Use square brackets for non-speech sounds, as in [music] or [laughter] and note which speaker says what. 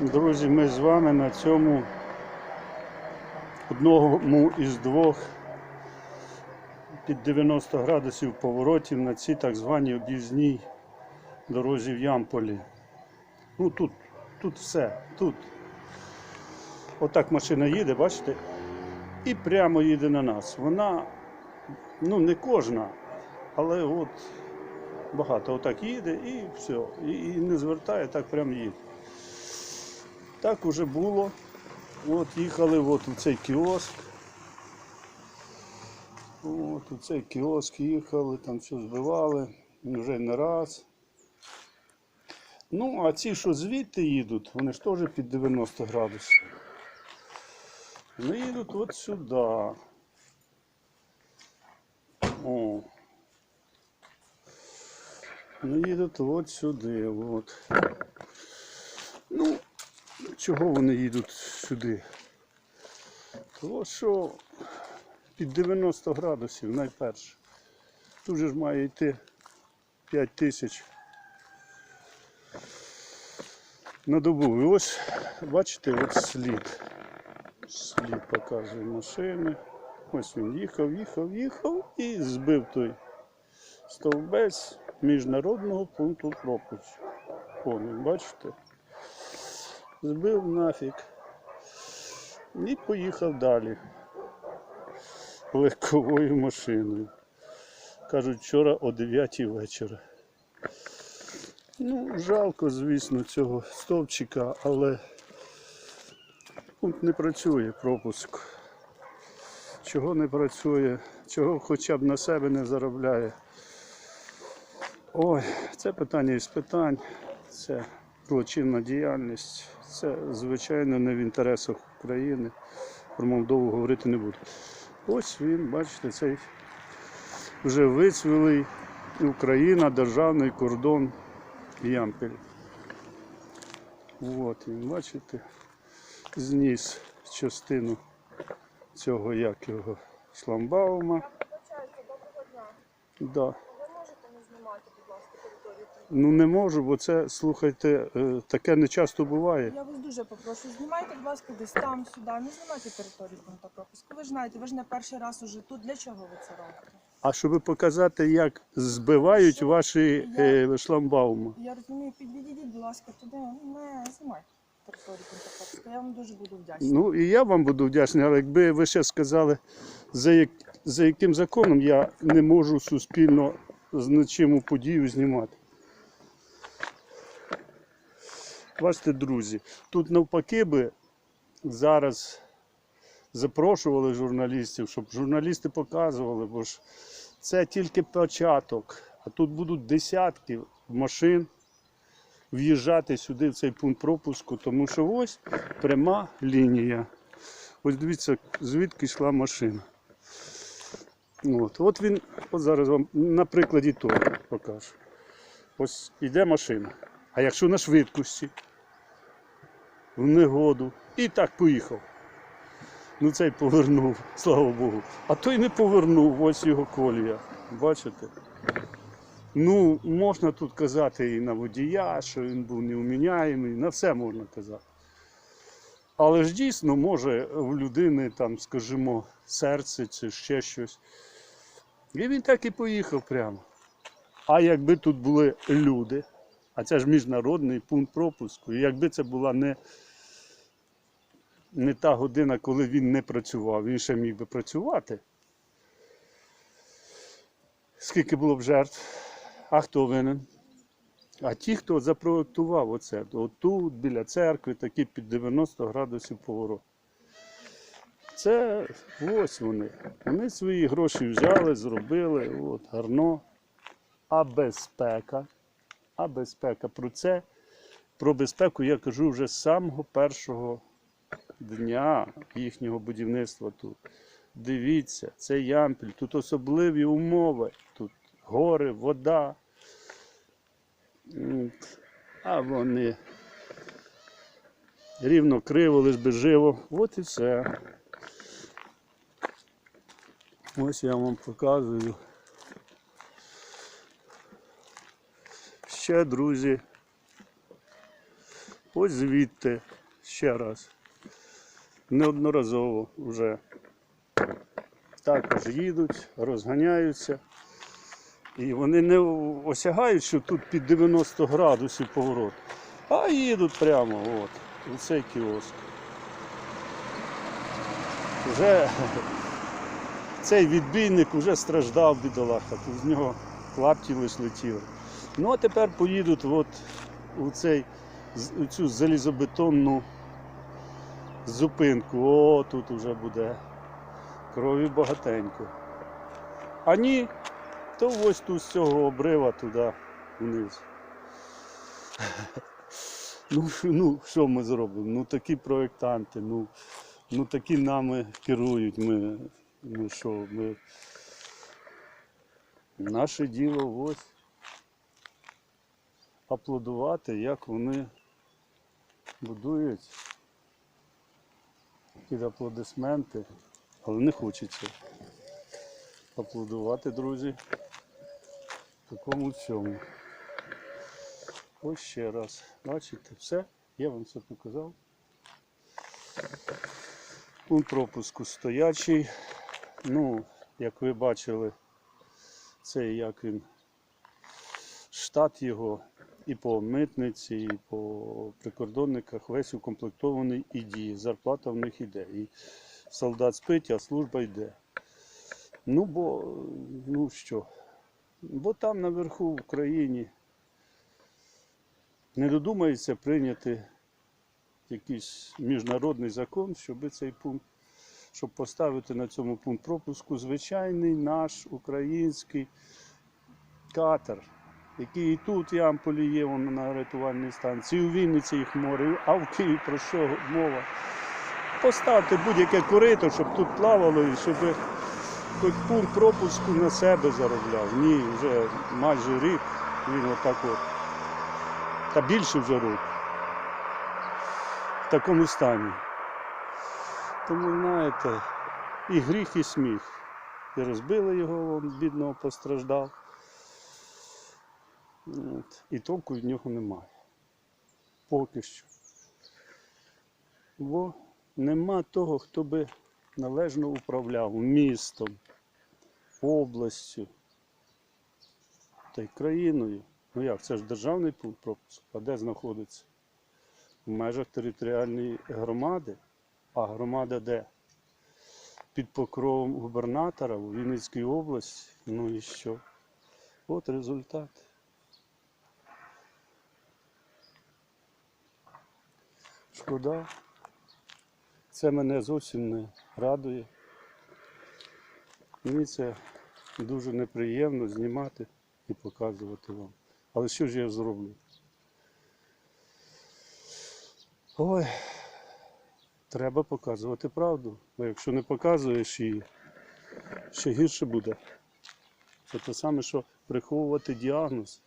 Speaker 1: Друзі, ми з вами на цьому одному із двох під 90 градусів поворотів на цій так званій об'їзній дорозі в Ямполі. Ну тут, тут все, тут. Отак машина їде, бачите? І прямо їде на нас. Вона, ну не кожна, але от багато отак їде і все. І, і не звертає, так прямо їде. Так уже було. От їхали от у цей кіоск. От у цей кіоск їхали, там все збивали, вже не раз. Ну, а ці, що звідти їдуть, вони ж теж під 90 градусів. Вони їдуть от сюди. О. Вони їдуть от сюди. От. Ну, чого вони їдуть сюди? Тому що під 90 градусів найперше. Тут же ж має йти 5 тисяч на добу. І ось, бачите, от слід. Слід показує машини. Ось він їхав, їхав, їхав і збив той стовбець міжнародного пункту пропуску. О, бачите? Збив нафіг. І поїхав далі легковою машиною. Кажуть, вчора о 9 вечора. Ну, жалко, звісно, цього стовпчика, але пункт не працює, пропуск. Чого не працює, чого хоча б на себе не заробляє. Ой, це питання із питань, це злочинна діяльність, це, звичайно, не в інтересах України. Про Молдову говорити не буду. Ось він, бачите, цей вже вицвілий Україна, державний кордон Ямпіль. От він, бачите, зніс частину цього як його шламбаума. Да.
Speaker 2: Знімати, будь ласка, територію?
Speaker 1: Ну не можу, бо це, слухайте, е, таке не часто буває.
Speaker 2: Я вас дуже попрошу, знімайте, будь ласка, десь там, сюди. Не знімайте територію пункту пропуску. Ви ж знаєте, ви ж не перший раз уже тут. Для чого ви це робите?
Speaker 1: А щоб показати, як збивають ваші е, шламбауми.
Speaker 2: Я розумію, підійдіть, будь ласка, туди. Не знімайте. Я вам дуже буду вдячна.
Speaker 1: Ну і я вам буду вдячний, але якби ви ще сказали, за, як, за яким законом я не можу суспільно значиму подію знімати. Бачите, друзі, тут навпаки би зараз запрошували журналістів, щоб журналісти показували, бо ж це тільки початок, а тут будуть десятки машин в'їжджати сюди в цей пункт пропуску, тому що ось пряма лінія. Ось дивіться, звідки йшла машина. От, от він, от зараз вам на прикладі того покажу. Ось іде машина. А якщо на швидкості, в негоду, і так поїхав. Ну цей повернув, [laughs] слава Богу. А той не повернув, ось його колія. Бачите? Ну, можна тут казати і на водія, що він був неуміняємий, на все можна казати. Але ж дійсно може в людини там, скажімо, серце чи ще щось. І він так і поїхав прямо. А якби тут були люди, а це ж міжнародний пункт пропуску, і якби це була не, не та година, коли він не працював, він ще міг би працювати. Скільки було б жертв? А хто винен? А ті, хто запроектував оце, отут, біля церкви, такі під 90 градусів поворот. Це ось вони. Вони свої гроші взяли, зробили, от, гарно. А безпека. А безпека. Про це, про безпеку я кажу вже з самого першого дня їхнього будівництва тут. Дивіться, це ямпіль, тут особливі умови, тут гори, вода. А вони рівно криво, лиш би живо. От і все. Ось я вам показую. Ще, друзі, Ось звідти ще раз. Неодноразово вже також їдуть, розганяються. І вони не осягають, що тут під 90 градусів поворот, а їдуть прямо от, у цей кіоск. Вже цей відбійник вже страждав бідолаха, з нього клапті лиш летіли. Ну а тепер поїдуть от у, цей, у цю залізобетонну зупинку. О, тут вже буде крові багатенько. А ні, то ось тут з цього обрива туди вниз. [laughs] Ну, ну що ми зробимо? Ну такі проєктанти, ну, ну такі нами керують. Ми, ми що, ми... Наше діло ось аплодувати, як вони будують під аплодисменти, але не хочеться аплодувати, друзі, такому цьому. Ось ще раз. Бачите, все, я вам все показав. Пункт пропуску стоячий. Ну, як ви бачили, це як він штат його і по митниці, і по прикордонниках весь укомплектований і діє. Зарплата в них іде. І солдат спить, а служба йде. Ну, бо ну що? Бо там наверху в Україні не додумається прийняти якийсь міжнародний закон, щоб цей пункт, щоб поставити на цьому пункт пропуску звичайний наш український катер, який і тут в Ямполі є на рятувальній станції, у Вінниці їх море, а в Києві про що мова? Поставте будь-яке корито, щоб тут плавало і щоб хоч пункт пропуску на себе заробляв. Ні, вже майже рік він отак от. Та більше вже року. В такому стані. Тому, знаєте, і гріх, і сміх. І розбили його, він бідного постраждав. От. І толку від нього немає. Поки що. Бо нема того, хто би належно управляв містом, областю та й країною. Ну як, це ж державний пункт пропуску, а де знаходиться? В межах територіальної громади. А громада де? Під покровом губернатора у Вінницькій області. Ну і що? От результат. Шкода. Це мене зовсім не радує. Мені це дуже неприємно знімати і показувати вам. Але що ж я зроблю? Ой, треба показувати правду. Бо якщо не показуєш її, ще гірше буде. Це те саме, що приховувати діагноз.